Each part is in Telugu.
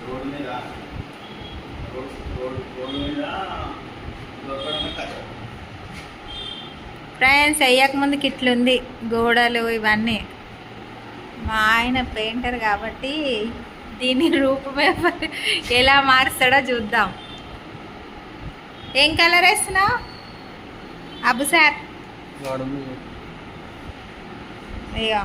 రోడ్డు మీద రోడ్- రోడ్- రోడ్డు మీద దొరకడమే కష్టం. ఫ్రెండ్స్ వేయక ముందుకి ఇట్లుంది గోడలు ఇవన్నీ. మా ఆయన పెయింటర్ కాబట్టి దీని రూపమే ఎలా మారుస్తాడో చూద్దాం. ఏం కలర్ వేస్తున్నావు? అబ్బు సార్. ఇగో.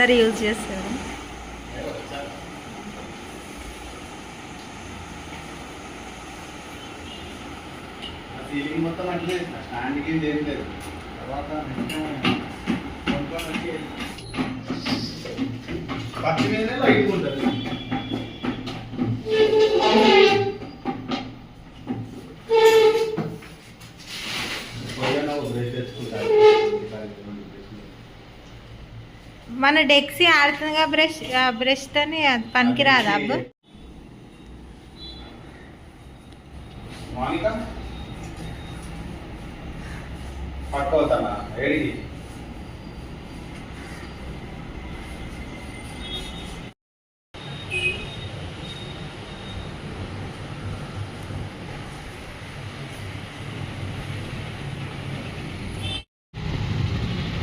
అందరు యూజ్ చేస్తారు. సీలింగ్ మొత్తం అట్లే స్టాండ్కి ఏం లేదు. తర్వాత పచ్చి మీదనే లైట్ ఉంటుంది. మన డెక్సీ ఆడుతుందిగా బ్రష్ బ్రష్తోని పనికిరాదా అబ్బు? మౌనిక? పట్టుకోతానా ఏడికి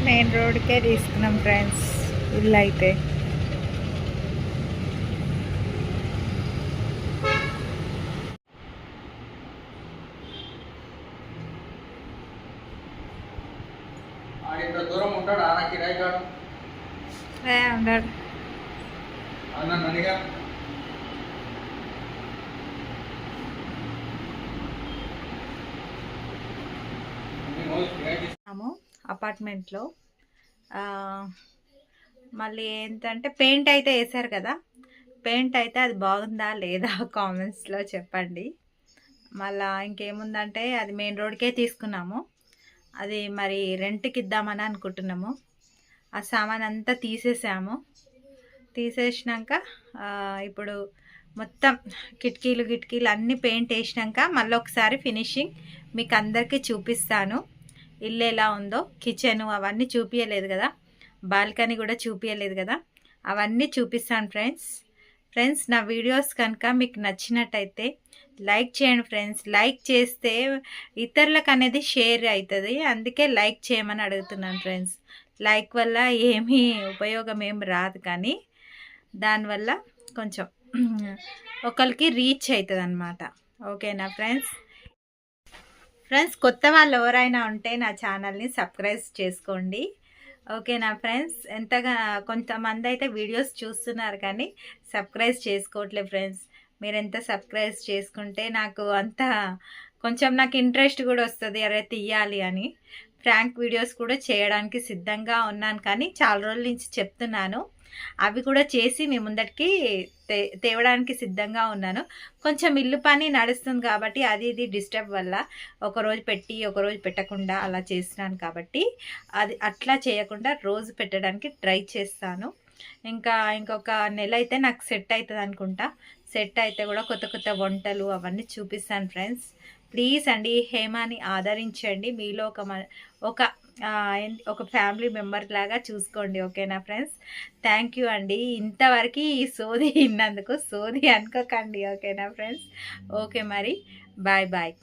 మెయిన్ రోడ్కే తీసుకున్నాం ఫ్రెండ్స్. ఇల్లు అయితే ఆడింత దూరం ఉంటాడు? ఆన కిరాయి కాడు ఏ, ఉండడు. అన్న ననిగా? ఉన్నాము అపార్ట్మెంట్లో ఆ, మళ్ళీ ఏంటంటే పెయింట్ అయితే వేశారు కదా. పెయింట్ అయితే అది బాగుందా లేదా కామెంట్స్లో చెప్పండి. మళ్ళా ఇంకేముందంటే అది మెయిన్ రోడ్కే తీసుకున్నాము. అది మరి రెంట్కి ఇద్దామని అనుకుంటున్నాము. ఆ సామాన్ అంతా తీసేసాము. తీసేసినాక ఇప్పుడు మొత్తం కిటికీలు కిటికీలు అన్నీ పెయింట్ వేసినాక మళ్ళీ ఒకసారి ఫినిషింగ్ మీకు అందరికీ చూపిస్తాను. ఇల్లు ఎలా ఉందో కిచెన్ అవన్నీ చూపించలేదు కదా. బాల్కనీ కూడా చూపించలేదు కదా. అవన్నీ చూపిస్తాను ఫ్రెండ్స్. ఫ్రెండ్స్ నా వీడియోస్ కనుక మీకు నచ్చినట్టయితే లైక్ చేయండి ఫ్రెండ్స్. లైక్ చేస్తే ఇతరులకు అనేది షేర్ అవుతుంది. అందుకే లైక్ చేయమని అడుగుతున్నాను ఫ్రెండ్స్. లైక్ వల్ల ఏమీ ఉపయోగం ఏం రాదు కానీ దానివల్ల కొంచెం ఒకరికి రీచ్ అవుతుంది అనమాట ఓకేనా ఫ్రెండ్స్? ఫ్రెండ్స్ కొత్త వాళ్ళు ఎవరైనా ఉంటే నా ఛానల్ని సబ్స్క్రైబ్ చేసుకోండి. ఓకేనా ఫ్రెండ్స్ ఎంతగా కొంతమంది అయితే వీడియోస్ చూస్తున్నారు కానీ సబ్స్క్రైబ్ చేసుకోవట్లేదు ఫ్రెండ్స్. మీరు ఎంత సబ్స్క్రైబ్ చేసుకుంటే నాకు అంత కొంచెం నాకు ఇంట్రెస్ట్ కూడా వస్తుంది అరే తీయాలి అని. ఫ్రాంక్ వీడియోస్ కూడా చేయడానికి సిద్ధంగా ఉన్నాను కానీ చాలా రోజుల నుంచి చెప్తున్నాను. అవి కూడా చేసి మీ ముందటికి తే తేవడానికి సిద్ధంగా ఉన్నాను. కొంచెం ఇల్లు పని నడుస్తుంది కాబట్టి అది ఇది డిస్టర్బ్ వల్ల ఒకరోజు పెట్టి ఒకరోజు పెట్టకుండా అలా చేస్తున్నాను కాబట్టి అది అట్లా చేయకుండా రోజు పెట్టడానికి ట్రై చేస్తాను. ఇంకా ఇంకొక నెల అయితే నాకు సెట్ అవుతుంది అనుకుంటా. సెట్ అయితే కూడా కొత్త కొత్త వంటలు అవన్నీ చూపిస్తాను ఫ్రెండ్స్. ప్లీజ్ అండి హేమాని ఆదరించండి. మీలో ఒక మ- ఒక ఒక ఫ్యామిలీ మెంబర్ లాగా చూసుకోండి ఓకేనా ఫ్రెండ్స్? థ్యాంక్ యూ అండి. ఇంతవరకు ఈ సోది విన్నందుకు సోది అనుకోకండి ఓకేనా ఫ్రెండ్స్? ఓకే మరి. Bye bye.